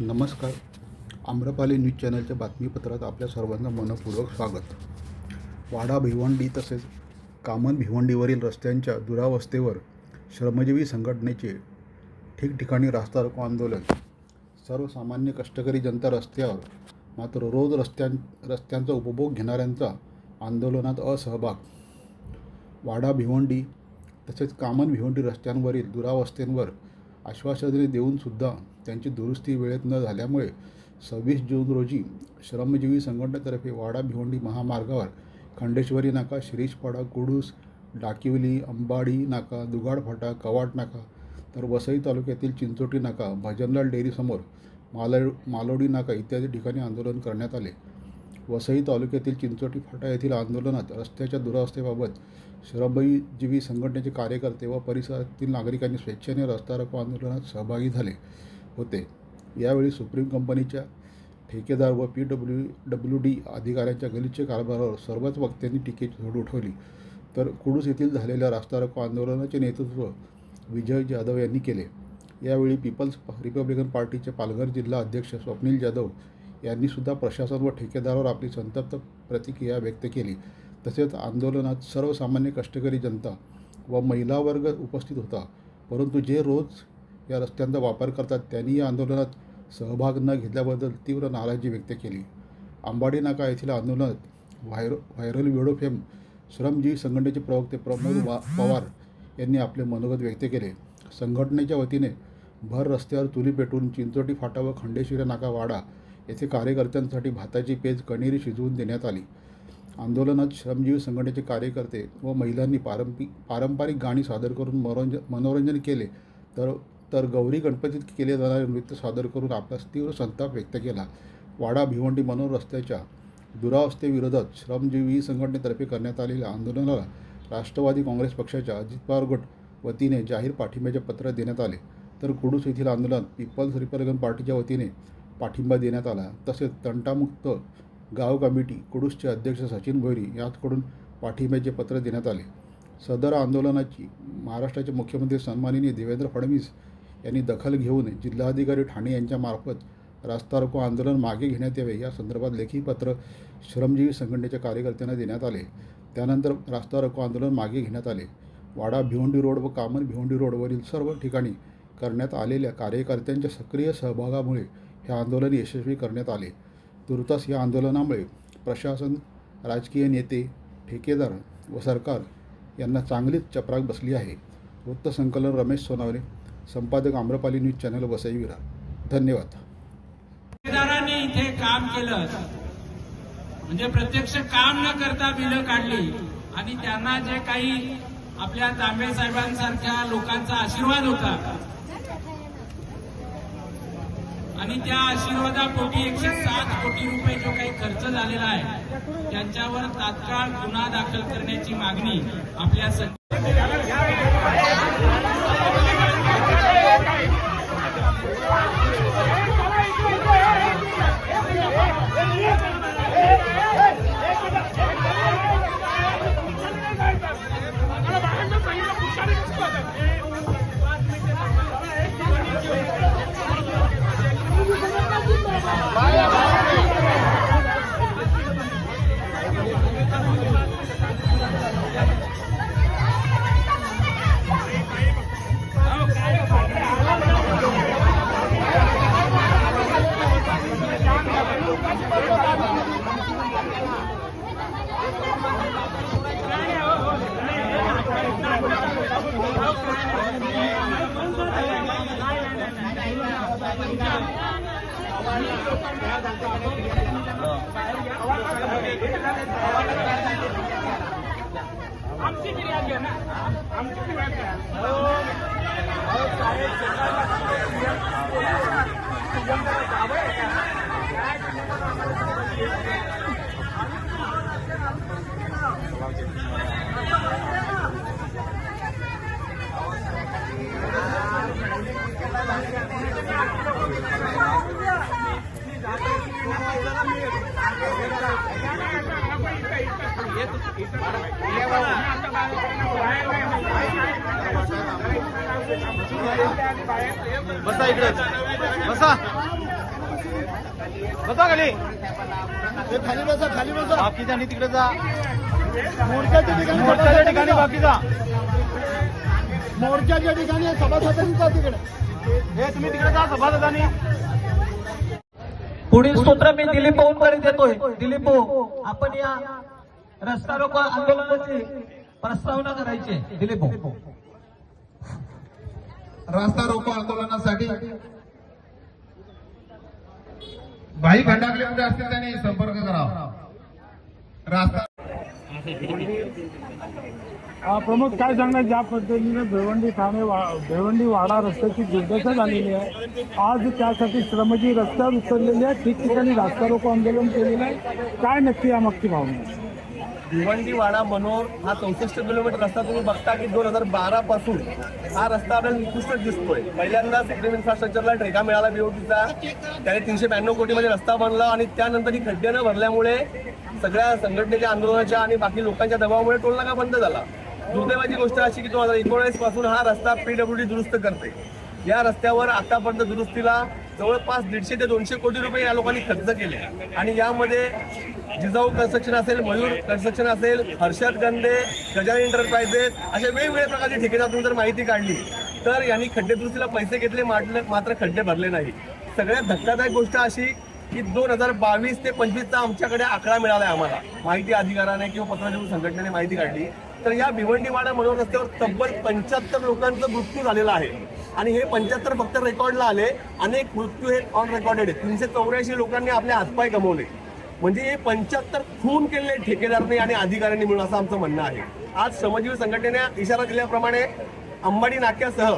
नमस्कार. आम्रपाली न्यूज चॅनलच्या बातमीपत्रात आपल्या सर्वांना मनपूर्वक स्वागत. वाडा भिवंडी तसेच कामन भिवंडीवरील रस्त्यांच्या दुरावस्थेवर श्रमजीवी संघटनेचे ठिकठिकाणी रास्ता रोको आंदोलन. सर्वसामान्य कष्टकरी जनता रस्त्यावर मात्र रोज रस्त्यां रस्त्यांचा उपभोग घेणाऱ्यांचा आंदोलनात असहभाग. वाडा भिवंडी तसेच कामन भिवंडी रस्त्यांवरील दुरावस्थेंवर आश्वासने देऊनसुद्धा त्यांची दुरुस्ती वेळेत न झाल्यामुळे सव्वीस जून रोजी श्रमजीवी संघटनेतर्फे वाडा भिवंडी महामार्गावर खंडेश्वरी नाका शिरीषपाडा कुडूस डाकिवली अंबाडी नाका दुगाड फाटा कवाट नाका तर वसई तालुक्यातील चिंचोटी नाका भजनलाल डेअरीसमोर माल मालोडी नाका इत्यादी ठिकाणी आंदोलन करण्यात आले. वसई तालुक्यातील चिंचोटी फाटा येथील आंदोलनात रस्त्याच्या दुरावस्थेबाबत श्रमजीवी संघटनेचे कार्यकर्ते व परिसरातील नागरिकांनी स्वेच्छेने रस्ता रोको आंदोलनात सहभागी झाले. होते. यावेळी सुप्रीम कंपनीच्या ठेकेदार व पी डब्ल्यू डब्ल्यू डी अधिकाऱ्यांच्या गलिच्छ कारभारावर सर्वच वक्त्यांनी टीकेची झोड उठवली. तर कुडूस येथील झालेल्या रास्ता रोको आंदोलनाचे नेतृत्व विजय जाधव यांनी केले. यावेळी पीपल्स रिपब्लिकन पार्टीचे पालघर जिल्हा अध्यक्ष स्वप्नील जाधव यांनी सुद्धा प्रशासन व ठेकेदारावर आपली संतप्त प्रतिक्रिया व्यक्त केली. तसेच आंदोलनात सर्वसामान्य कष्टकरी जनता व महिला वर्ग उपस्थित होता. परंतु जे रोज या रस्त्यांचा वापर करतात. त्यांनी या आंदोलनात सहभाग न घेतल्याबद्दल तीव्र नाराजी व्यक्त केली. आंबाडी नाका येथील आंदोलनात व्हायर व्हायरल व्हिडिओ फेम श्रमजीवी संघटनेचे प्रवक्ते प्रमोद वा पवार यांनी आपले मनोगत व्यक्त केले. संघटनेच्या वतीने भर रस्त्यावर चुली पेटून चिंचोटी फाटा व खंडेश्वरी नाका वाडा येथे कार्यकर्त्यांसाठी भाताची पेज कणेरी शिजवून देण्यात आली. आंदोलनात श्रमजीवी संघटनेचे कार्यकर्ते व महिलांनी पारंपरिक पारंपरिक गाणी सादर करून मनोरंजन मनोरंजन केले. तर तर गौरी गणपतीत केले जाणारे नृत्य सादर करून आपला तीव्र संताप व्यक्त केला. वाडा भिवंडी मनोर रस्त्याच्या दुरावस्थेविरोधात श्रमजीवी संघटनेतर्फे करण्यात आलेल्या आंदोलनाला राष्ट्रवादी काँग्रेस पक्षाच्या अजित पवार गट वतीने जाहीर पाठिंब्याचे पत्र देण्यात आले. तर कुडूस येथील आंदोलन पीपल्स रिपब्लिकन पार्टीच्या वतीने पाठिंबा देण्यात आला. तसेच तंटामुक्त गाव कमिटी कुडूसचे अध्यक्ष सचिन भोईरी यांच्याकडून पाठिंब्याचे पत्र देण्यात आले. सदर आंदोलनाची महाराष्ट्राचे मुख्यमंत्री सन्माननीय देवेंद्र फडणवीस यांनी दखल घेऊन जिल्हाधिकारी ठाणे यांच्यामार्फत रास्ता रोको आंदोलन मागे घेण्यात यावे. या संदर्भात लेखी पत्र श्रमजीवी संघटनेच्या कार्यकर्त्यांना देण्यात आले. त्यानंतर रास्ता रोको आंदोलन मागे घेण्यात आले. वाडा भिवंडी रोड व कामन भिवंडी रोडवरील सर्व ठिकाणी करण्यात आलेल्या कार्यकर्त्यांच्या सक्रिय सहभागामुळे हे आंदोलन यशस्वी करण्यात आले. तुर्तास या आंदोलनामुळे प्रशासन राजकीय नेते ठेकेदार व सरकार यांना चांगलीच चपराक बसली आहे. वृत्तसंकलन रमेश सोनावणे संपादक आम्रपाली न्यूज चॅनल वसई विरा धन्यवाद. ठेकेदारांनी इथे काम केलं म्हणजे प्रत्यक्ष काम न करता बिलं काढली आणि त्यांना जे काही आपल्या तांबे साहेबांसारख्या लोकांचा आशीर्वाद होता. आणि त्या आशीर्वादापोटी एकशे सात कोटी रुपये जो काही खर्च झालेला आहे त्यांच्यावर तात्काळ गुन्हा दाखल करण्याची मागणी आपल्या बसा इकडे. बसा. बसा खाली. ते खाली बसा खाली बसा. बाकीचा आणि तिकडे जा. मोर्चाच्या ठिकाणी मोर्चाच्या ठिकाणी बाकीचा मोर्चाच्या ठिकाणी सभासदांनी जा तिकडे. हे तुम्ही तिकडे जा सभासदांनी. पुढील स्तोत्र मी दिलीप भाऊंकडे देतोय दिलीप भाऊ आपण या रस्ता रोको आंदोलनाची प्रस्तावना करायची. दिलीप भाऊ रास्ता रोको आंदोलनासाठी भाई खंडागले कुठे असतील त्यांनी? संपर्क करावा रास्ता हा, प्रमोद काय सांगणार ज्या पद्धतीने भिवंडी ठाणे वा- भिवंडी वाडा रस्त्याची दुर्दशा झालेली आहे आज त्यासाठी श्रमजी रस्त्यावर उतरलेली आहे ठिकठिकाणी रास्ता रोको आंदोलन केलेलं आहे. काय नक्की यामागची भावना भिवंडीवाडा भिवंडी वाडा मनोर हा चौसष्ट किलोमीटर रस्ता तुम्ही बघता की दोन हजार बारा पासून हा रस्ता आपल्याला निकृष्ट दिसतोय. पहिल्यांदा सिक्रीम इन्फ्रास्ट्रक्चरला ठेका मिळाला बीओटीचा त्याने तीनशे ब्याण्णव कोटीमध्ये रस्ता बनला आणि त्यानंतर ही खड्डे न भरल्यामुळे सगळ्या संघटनेच्या आंदोलनाच्या आणि बाकी लोकांच्या दबावामुळे टोल नाका बंद झाला. दुर्दैवाची गोष्ट अशी की दोन हजार एकोणीसपासून हा रस्ता पीडब्ल्यूडी दुरुस्त करते. या रस्त्यावर आतापर्यंत दुरुस्तीला जवळपास दीडशे ते दोनशे कोटी रुपये या लोकांनी खर्च केले. आणि यामध्ये जिजाऊ कन्स्ट्रक्शन असेल मयूर कन्स्ट्रक्शन असेल हर्षद गंदे गजान एंटरप्राइजेस अशा वेगवेगळ्या प्रकारचे ठिकाणातून जर माहिती काढली तर यांनी खड्डे दुरुस्तीला पैसे घेतले मात्र मात्र खड्डे भरले नाही. सगळ्यात धक्कादायक गोष्ट अशी की दोन हजार बावीस ते पंचवीसचा आमच्याकडे आकडा मिळाला आहे आम्हाला. माहिती अधिकाराने किंवा पत्रकार संघटनेने माहिती काढली. तर या भिवंडीवाडा मनोर रस्त्यावर तब्बल पंच्याहत्तर लोकांचा मृत्यू झालेला आहे. आणि हे पंच्याहत्तर फक्त रेकॉर्डला आले. अनेक मृत्यू हे ऑन रेकॉर्डेड आहेत. तीनशे चौऱ्याऐंशी लोकांनी आपले हातपाय गमावले. म्हणजे हे पंच्याहत्तर खून केलेले ठेकेदारांनी आणि अधिकाऱ्यांनी मिळून असं आमचं म्हणणं आहे. आज श्रमजीवी संघटनेने इशारा दिल्याप्रमाणे अंबाडी नाक्यासह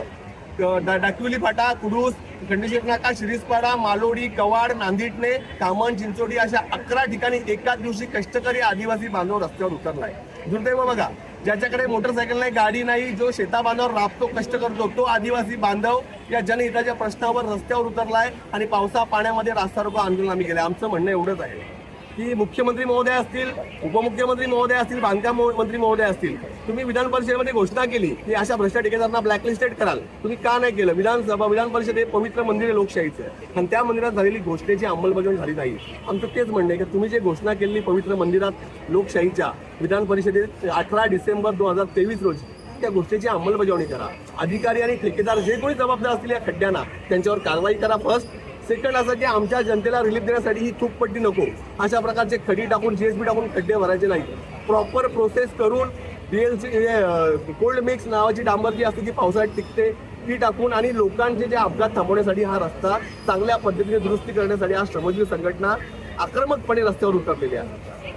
अ, डाकिवली फाटा कुडूस खंडेश्वर नाका शिरीसपाडा मालोडी कवाड नांदिटणे कामन चिंचोडी अशा अकरा ठिकाणी एकाच दिवशी कष्टकरी आदिवासी बांधव रस्त्यावर उतरलाय. दुर्दैव बघा. ज्याच्याकडे मोटरसायकल नाही गाडी नाही जो शेताबांधावर राबतो कष्ट करतो तो आदिवासी बांधव या जनहिताच्या प्रश्नावर रस्त्यावर उतरला आहे आणि पावसा पाण्यामध्ये रास्ता रोको आंदोलन आम्ही केलं आमचं म्हणणं एवढंच आहे. की मुख्यमंत्री महोदय असतील उपमुख्यमंत्री महोदय असतील बांधकाम मंत्री महोदय असतील तुम्ही विधान परिषदेमध्ये घोषणा केली की अशा भ्रष्ट ठेकेदारांना ब्लॅकलिस्टेड कराल. तुम्ही का नाही केलं? विधानसभा विधान परिषद हे पवित्र मंदिर आहे लोकशाहीचं आणि त्या मंदिरात झालेली घोषणेची अंमलबजावणी झाली नाही. आमचं तेच म्हणणं आहे की तुम्ही जे घोषणा केलेली पवित्र मंदिरात लोकशाहीच्या विधान परिषदेत अठरा डिसेंबर दोन हजार तेवीस रोजी त्या गोष्टीची अंमलबजावणी करा. अधिकारी आणि ठेकेदार जे कोणी जबाबदार असतील या खड्ड्यांना त्यांच्यावर कारवाई करा फर्स्ट सेकंड असं की आमच्या जनतेला रिलीफ देण्यासाठी ही चूकपट्टी नको. अशा प्रकारचे खडी टाकून जीएसबी टाकून खड्डे भरायचे नाही प्रॉपर प्रोसेस करून डीएलसी कोल्ड मिक्स नावाची डांबर जी असते ती पावसाळ्यात टिकते. ती टाकून आणि लोकांचे जे अपघात थांबवण्यासाठी हा रस्ता चांगल्या पद्धतीने दुरुस्ती करण्यासाठी हा श्रमजीवी संघटना आक्रमकपणे रस्त्यावर उतरलेली आहे.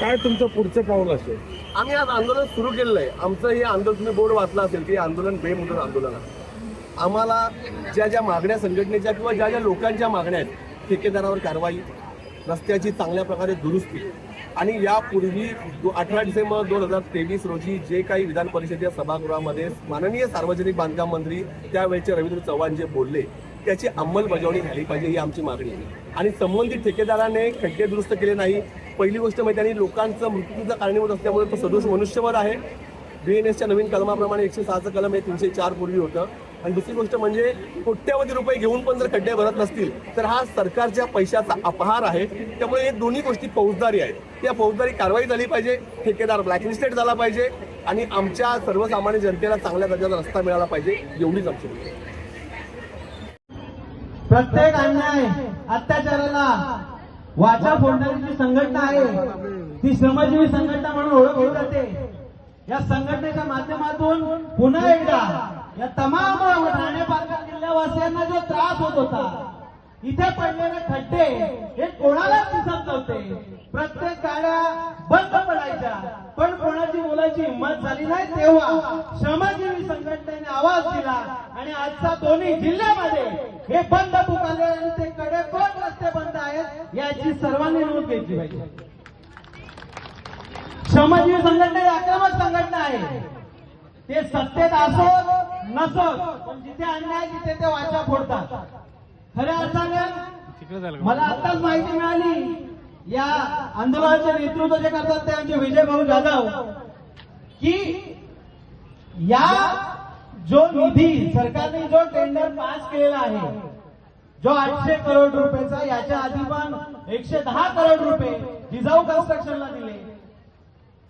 काय तुमचं पुढचं पाऊल असेल? आम्ही आज आंदोलन सुरू केलेलं आहे. आमचं हे आंदोलन तुम्ही बोर्ड वाचला असेल की आंदोलन बेमुदत आंदोलन आहे. आम्हाला ज्या ज्या मागण्या संघटनेच्या किंवा ज्या ज्या लोकांच्या मागण्या आहेत ठेकेदारावर कारवाई रस्त्याची चांगल्या प्रकारे दुरुस्ती आणि यापूर्वी अठरा डिसेंबर दोन हजार तेवीस रोजी जे काही विधान परिषदेच्या सभागृहामध्ये माननीय सार्वजनिक बांधकाम मंत्री त्यावेळेचे रवींद्र चव्हाण जे बोलले त्याची अंमलबजावणी झाली पाहिजे ही आमची मागणी आहे. आणि संबंधित ठेकेदाराने खड्डे दुरुस्त केले नाही. पहिली गोष्ट म्हणजे त्यांनी लोकांचं मृत्यूचं कारणीभूत असल्यामुळे तो सदोष मनुष्यवध आहे. बी एन एसच्या नवीन कलमाप्रमाणे एकशे सहाचं कलम हे तीनशे चार पूर्वी होतं. आणि दुसरी गोष्ट म्हणजे कोट्यावधी रुपये घेऊन पण जर खड्डे भरत नसतील तर हा सरकारच्या पैशाचा अपहार आहे. त्यामुळे हे दोन्ही गोष्टी फौजदारी आहेत. त्या फौजदारी कारवाई झाली पाहिजे ठेकेदार ब्लॅकलिस्टेड झाला पाहिजे आणि आमच्या सर्वसामान्य जनतेला चांगल्या दर्जाचा रस्ता मिळाला पाहिजे एवढीच आमची प्रत्येक अन्याय अत्याचाराला वाचा फोडणारी जी संघटना आहे ती श्रमजीवी संघटना म्हणून ओळखली जाते. या संघटनेच्या माध्यमातून पुन्हा एकदा या तमाम ठाणे पालघर जिल्ह्यावासियांना जो त्रास होत होता इथे पडलेले खड्डे हे कोणालाच दिसत नव्हते प्रत्येक गाड्या बंद पडायच्या पण कोणाची मुलाची हिंमत झाली नाही तेव्हा श्रमजीवी संघटनेने आवाज दिला आणि आजचा दोन्ही जिल्ह्यामध्ये हे बंद पुकारले आणि ते कडे कोण रस्ते बंद आहेत याची सर्वांनी नोंद घेतली पाहिजे. श्रमजीवी संघटना ही आक्रमक संघटना आहे. ते सत्तेत असो नसो पण जिथे अन्याय तिथे ते वाचा फोडतात. खऱ्या अर्थाने मला आताच माहिती मिळाली या आंदोलनाचे नेतृत्व जे करतात ते आमचे विजय भाऊ जाधव की या जो निधी सरकारने जो टेंडर पास केलेला आहे जो आठशे करोड रुपयाचा याच्या आधी पण एकशे दहा करोड रुपये जिजाऊ कन्स्ट्रक्शनला दिले.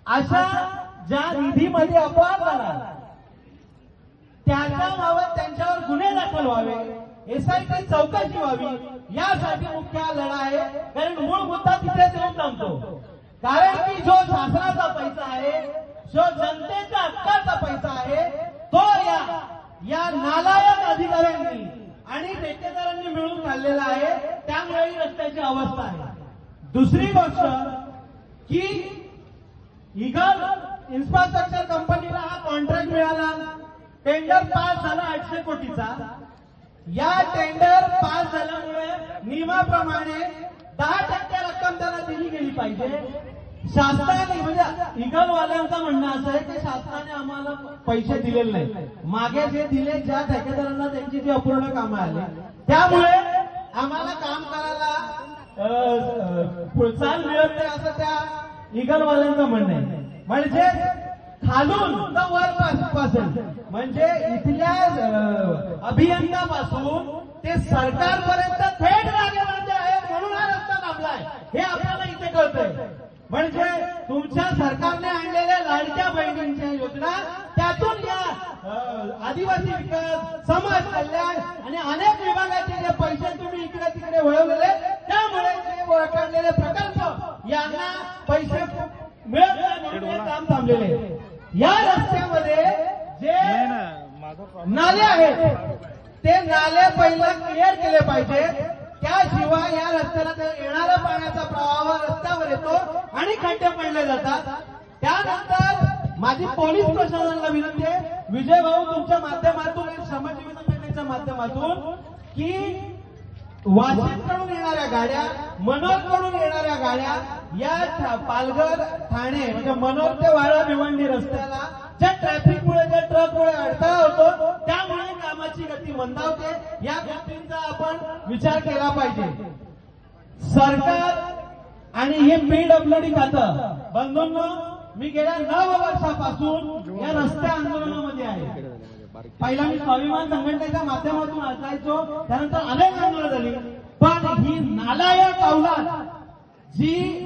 अशा ज्या निधीमध्ये अपवाद झाला त्याच्या बाबत त्यांच्यावर गुन्हे दाखल व्हावे एसआयटी चौकशी व्हावी यासाठी मुख्य लढा आहे. कारण मूळ मुद्दा तिथेच येऊन थांबतो. कारण की जो शासनाचा पैसा आहे जो जनतेच्या हक्काचा पैसा आहे तो या या नालायक अधिकाऱ्यांनी आणि ठेकेदारांनी मिळून खाल्लेला आहे. त्यामुळे ही रस्त्याची अवस्था आहे. दुसरी गोष्ट की इगल इन्फ्रास्ट्रक्चर कंपनीला हा कॉन्ट्रॅक्ट मिळाला. टेंडर पास झाला आठशे कोटीचा. या टेंडर पास झाल्यामुळे नियमाप्रमाणे दहा टक्के रक्कम त्यांना दिली गेली पाहिजे. शासनाने म्हणजे इगलवाल्यांचं म्हणणं असं आहे की शासनाने आम्हाला पैसे दिलेले नाही मागे जे दिले ज्या ठेकेदारांना त्यांची जी अपूर्ण कामं आली त्यामुळे आम्हाला काम करायला प्रोत्साहन मिळत नाही असं त्या इगलवाल्यांचं म्हणणं आहे. म्हणजे खालून तर पासून. म्हणजे इथल्या अभियंतापासून अभियंत्यापासून ते सरकारपर्यंत थेट लागेबांधे आहे म्हणून हा रस्ता थांबलाय. हे आपल्याला इथे कळतंय. म्हणजे तुमच्या सरकारने आणलेल्या लाडक्या बहिणींच्या योजना त्यातून या आदिवासी विकास समाज कल्याण आणि अनेक विभागाचे जे पैसे तुम्ही इकडे तिकडे वळवलेले त्यामुळे ते वळकडलेले प्रकल्प यांना पैसे मिळत नाही म्हणून हे काम थांबलेले आहे. या रस्त्यामध्ये जे नाले आहेत ते नाले पहिला क्लिअर केले पाहिजे त्याशिवाय या रस्त्याला ते येणारा पाण्याचा प्रवाह रस्त्यावर येतो आणि खड्डे पडले जातात त्यानंतर माझी पोलीस प्रशासनाला विनंती आहे विजय भाऊ तुमच्या माध्यमातून आणि श्रमजीवी संघटनेच्या माध्यमातून की वाशिमकडून येणाऱ्या गाड्या मनोरकडून येणाऱ्या गाड्या या ठा- पालघर ठाणे म्हणजे मनोर ते वाडा भिवंडी रस्त्याला ज्या ट्रॅफिकमुळे ज्या ट्रकमुळे अडथळा होतो त्यामुळे कामाची गती मंदावते. या गोष्टींचा आपण विचार केला पाहिजे. सरकार आणि हे पीडब्ल्यूडी खातं. बंधूंनो मी गेल्या नऊ वर्षापासून या रस्ते आंदोलनामध्ये आहे. पहिला मी स्वाभिमान संघटनेच्या माध्यमातून असायचो त्यानंतर अनेक आंदोलन झाली. पण ही नालायक अवलाद जी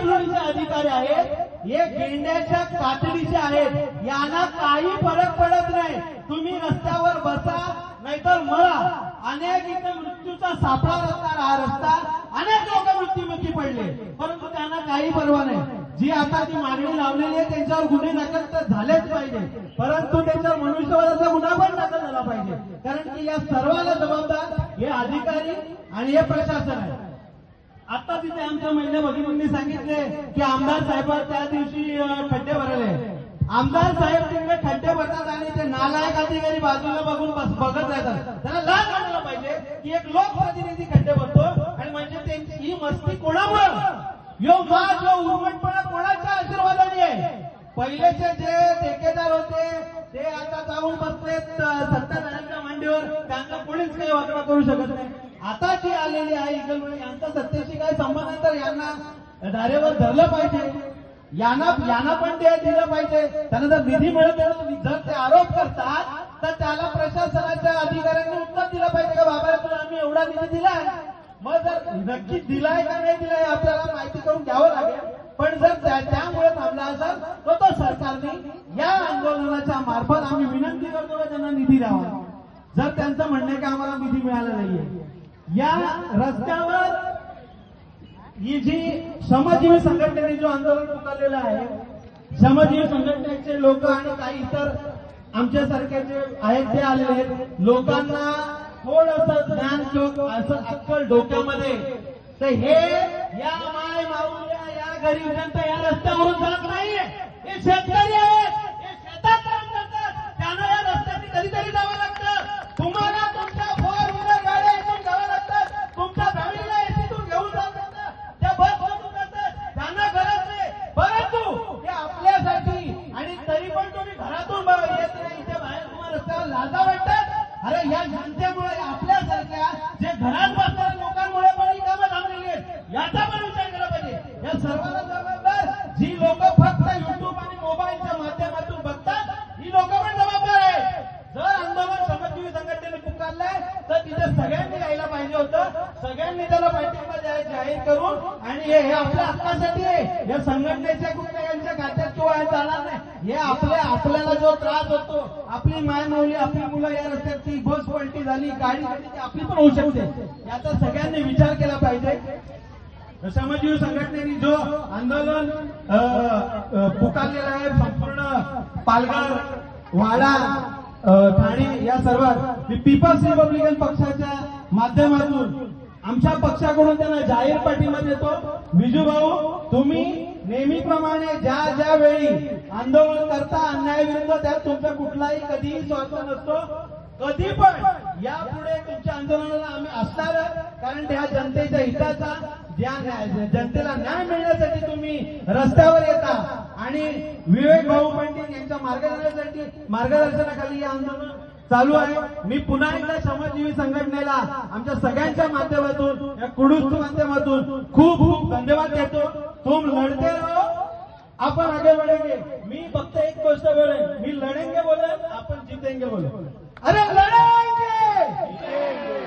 पीडब्ल्यूडीचे अधिकारी आहेत हे गेंड्याच्या कातडीचे आहेत. यांना काही फरक पडत नाही. तुम्ही रस्त्यावर बसा नाहीतर मरा. अनेक इथे मृत्यूचा सापळा रस्ता हा रस्ता अनेक लोक मृत्युमुखी पडले. परंतु त्यांना काही परवा नाही. जी आता ती मागणी लावलेली आहे त्यांच्यावर गुन्हे दाखल तर झालेच पाहिजे. परंतु त्यांच्यावर मनुष्यवादाचा गुन्हा पण दाखल झाला पाहिजे. कारण की या सर्वाला जबाबदार हे अधिकारी आणि हे प्रशासन आहे. आता तिथे आमच्या महिला भगिनींनी सांगितले की आमदार साहेब त्या दिवशी खड्डे भरले. आमदार साहेब तिकडे खड्डे भरतात आणि ते नालायक अधिकारी बाजूला बघून बघत राहतात. त्यांना लाज वाटायला पाहिजे की एक लोकप्रतिनिधी खड्डे भरतो आणि म्हणजे त्यांची ही मस्ती कोणामुळे? यो मा यो उर्मटपणा कोणाच्या आशीर्वादाने आहे? पहिलेचे जे ठेकेदार होते ते आता जाऊन बसलेत अं, सत्ताधाऱ्यांच्या मांडीवर. त्यांना कोणीच काही वाकडा करू शकत नाही. आता जी आलेली आहे इगलमुळे यांचा सत्तेशी काय संबंध तर यांना धारेवर धरलं पाहिजे. यांना यांना पण ते दिलं पाहिजे. त्यांना जर निधी मिळत जर ते आरोप करतात तर त्याला प्रशासनाच्या अधिकाऱ्यांनी उत्तर दिलं पाहिजे का बाबा तुला आम्ही एवढा निधी दिलाय. मग जर नक्की दिलाय का नाही दिलाय आपल्याला माहिती करून घ्यावं लागेल. पण जर त्यामुळे थांबला असेल तर तो सरकारने या आंदोलनाच्या मार्फत आम्ही विनंती करतो का त्यांना निधी द्यावा. जर त्यांचं म्हणणं आहे की आम्हाला निधी मिळाला नाहीये या रस्त्यावर ही जी श्रमजीवी संघटनेने जो आंदोलन पुकारलेलं आहे श्रमजीवी संघटनेचे लोक आणि काही इतर आमच्यासारखे जे आहेत ते आलेले आहेत. लोकांना थोडस ज्ञान किंवा असं अक्कल डोक्यामध्ये. तर हे या माय माऊल्या या गरीब जनता या रस्त्यावरून जात नाहीये. हे शेतकरी आहेत. हे शेतात काम करतात. त्यांना या रस्त्याने कधीतरी जावं लागतं. तुम्हाला तुमच्या फोर व्हीलर गाड्या इथून घ्याव्या लागतात तुमच्या फॅमिलीला एसीतून घेऊन जावं लागतं त्या बस मधून जातात त्यांना गरज नाही परंतु हे आपल्यासाठी आणि तरी पण तुम्ही घरातून बा- येत नाही इथे बाहेर तुम्हाला रस्त्यावर लाजा वाटतात अरे या जनतेमुळे आपल्यासारख्या जे घरात बसणाऱ्या लोकांमुळे पण ही कामं थांबलेली आहेत याचा पण विचार केला पाहिजे या सर्वांना जबाबदार जी लोक फक्त युट्यूब आणि मोबाईलच्या माध्यमातून बघतात ही लोक पण जबाबदार आहेत जर आंदोलन श्रमजीवी संघटनेने पुकारलंय तर तिथे सगळ्यांनी यायला सगळ्यांनी त्याला पाठिंबा जाहीर जाहीर करून आणि हे हे आपल्या हक्कासाठी आहे या संघटनेच्या कुठल्या खात्यात किंवा हे जाणार नाही हे आपल्या आपल्याला जो त्रास होतो आपली माय माऊली आपली मुलं या रस्त्यात ती बस पलटी झाली गाडी झाली ती आपली पण होऊ शकते. याचा सगळ्यांनी विचार केला पाहिजे. श्रमजीवी संघटनेने जो आंदोलन पुकारलेला आहे संपूर्ण पालघर वाडा ठाणे या सर्वात पीपल्स रिपब्लिकन पक्षाच्या माध्यमातून आमच्या पक्षाकडून त्यांना जाहीर पाठिंबा देतो. विजू भाऊ तुम्ही नेहमीप्रमाणे ज्या ज्या वेळी आंदोलन करता अन्यायाविरुद्ध त्यात तुमचा कुठलाही कधीही स्वार्थ नसतो कधी पण यापुढे तुमच्या आंदोलनाला आम्ही असणार कारण त्या जनतेच्या हिताचा ज्या न्याय- जनतेला न्याय मिळण्यासाठी तुम्ही रस्त्यावर येता. आणि विवेक भाऊ पंडित यांच्या मार्गदर्शनासाठी मार्गदर्शनाखाली हे आंदोलन चालू आहे. मी पुन्हा एकदा श्रमजीवी संघटनेला आमच्या सगळ्यांच्या माध्यमातून या कुडूस्त माध्यमातून खूप खूप धन्यवाद देतो. तुम लढते रहो आपण आगे बढ़ेंगे मी फक्त एक गोष्ट बोलेन. मी लढेंगे बोलेन आपण जितेंगे बोलेन. अरे लढेंगे!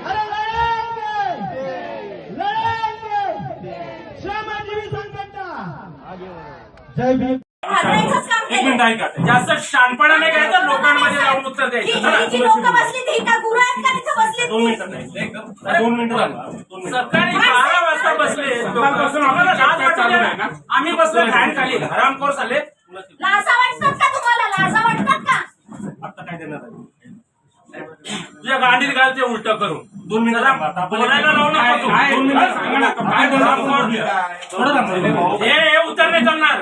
अरे लढेंगे! लढेंगे! श्रमजीवी संघटना! जय भीम. एक मिनिट ऐका. जास्त शानपणाने काय तर लोकांमध्ये जाऊन उत्तर द्यायचं. जी- जी चला. लोक बसली ती का गुरु आहेत का? तिथं बसली दोन मिनिटं नाही. दोन मिनिटं झाली. सकाळी बारा वाजता बसले सकाळपासून आम्हाला लाज वाटते ना. आम्ही बसलो फॅन खाली. हरामखोर झाले. लाजा वाटतात का तुम्हाला? लाजा वाटतात का? आता काय देणार आहे? तुझ्या गाडीत घाल ते उलट करून. दोन मिनिटं बोलायला लावू नका तू. दोन मिनिटं सांगा ना. काय हरामखोर? हे हे उत्तर नाही चालणार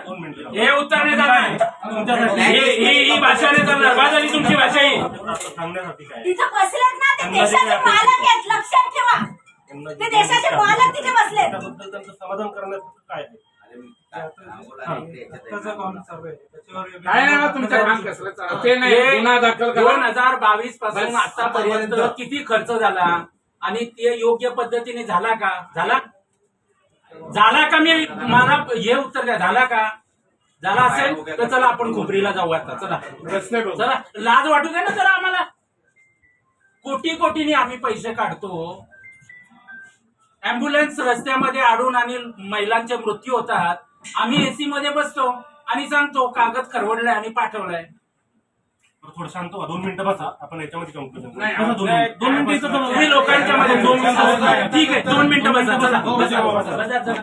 हे उत्तर नाही चालणार. हे- ही ही भाषा नाही चालणार. बा झाली तुमची भाषा ही? सांगण्यासाठी काय? तिथं बसलेत ना ते देशाचे मालक आहेत लक्षात ठेवा. ते देशाचे मालक तिथे बसलेत. त्याबद्दल त्यांचं समाधान करण्याचं काय आहे? काय नाही बा तुमचं काम कसलं चाललं? ते नाही गुन्हा दाखल करा. दोन हजार बावीसपासून आतापर्यंत किती खर्च झाला? आणि ते योग्य पद्धतीने झाला का? झाला? झाला का मी मला हे उत्तर द्या झाला का? झाला असेल तर चला आपण खोबरीला जाऊ आता चला. करू. चला लाज वाटू दे ना जरा आम्हाला. कोटी कोटीने आम्ही पैसे काढतो. अँब्युलन्स रस्त्यामध्ये अडून आणि महिलांचे मृत्यू होतात. आम्ही एसी मध्ये बसतो आणि सांगतो कागद खरवडलाय आणि पाठवलाय. थोडं व्हा. दोन मिनिटं बसा. आपण याच्यामध्ये नाही, दोन मिनिटं. दोन मिनिटं इथं थांबा. तुम्ही लोकांच्या मध्ये दोन मिनिटं बसा. ठीक आहे दोन मिनिटं बसा. चला बसा, बसा, बसा,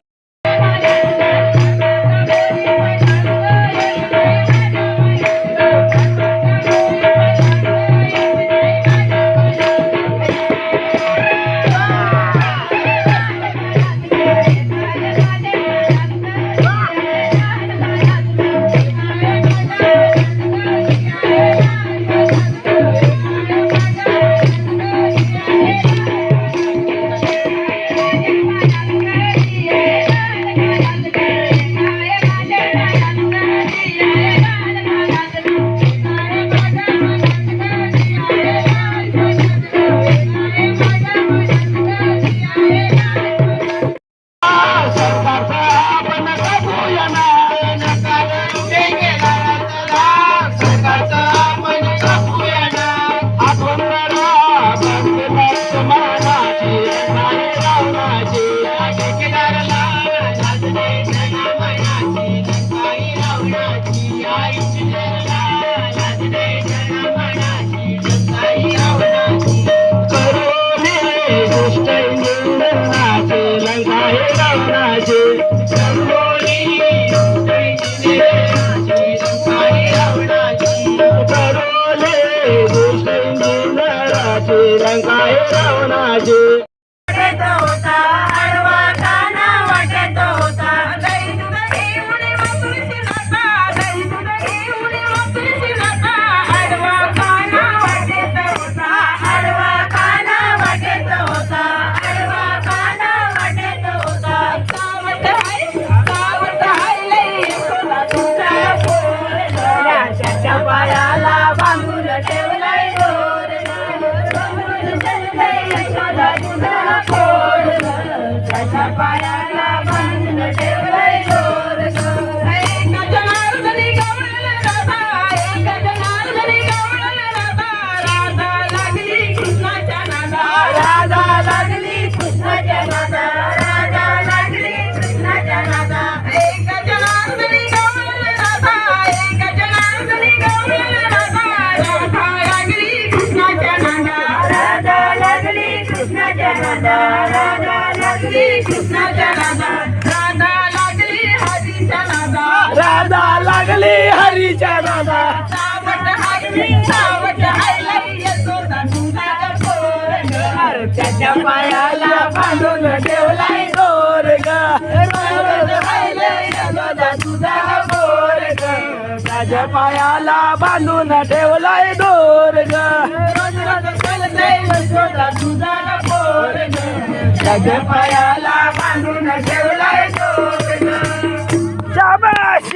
पायाला बांधून ठेवलाय दोर त्याच्या पायाला बांधून ठेवलाय दोर शाबाश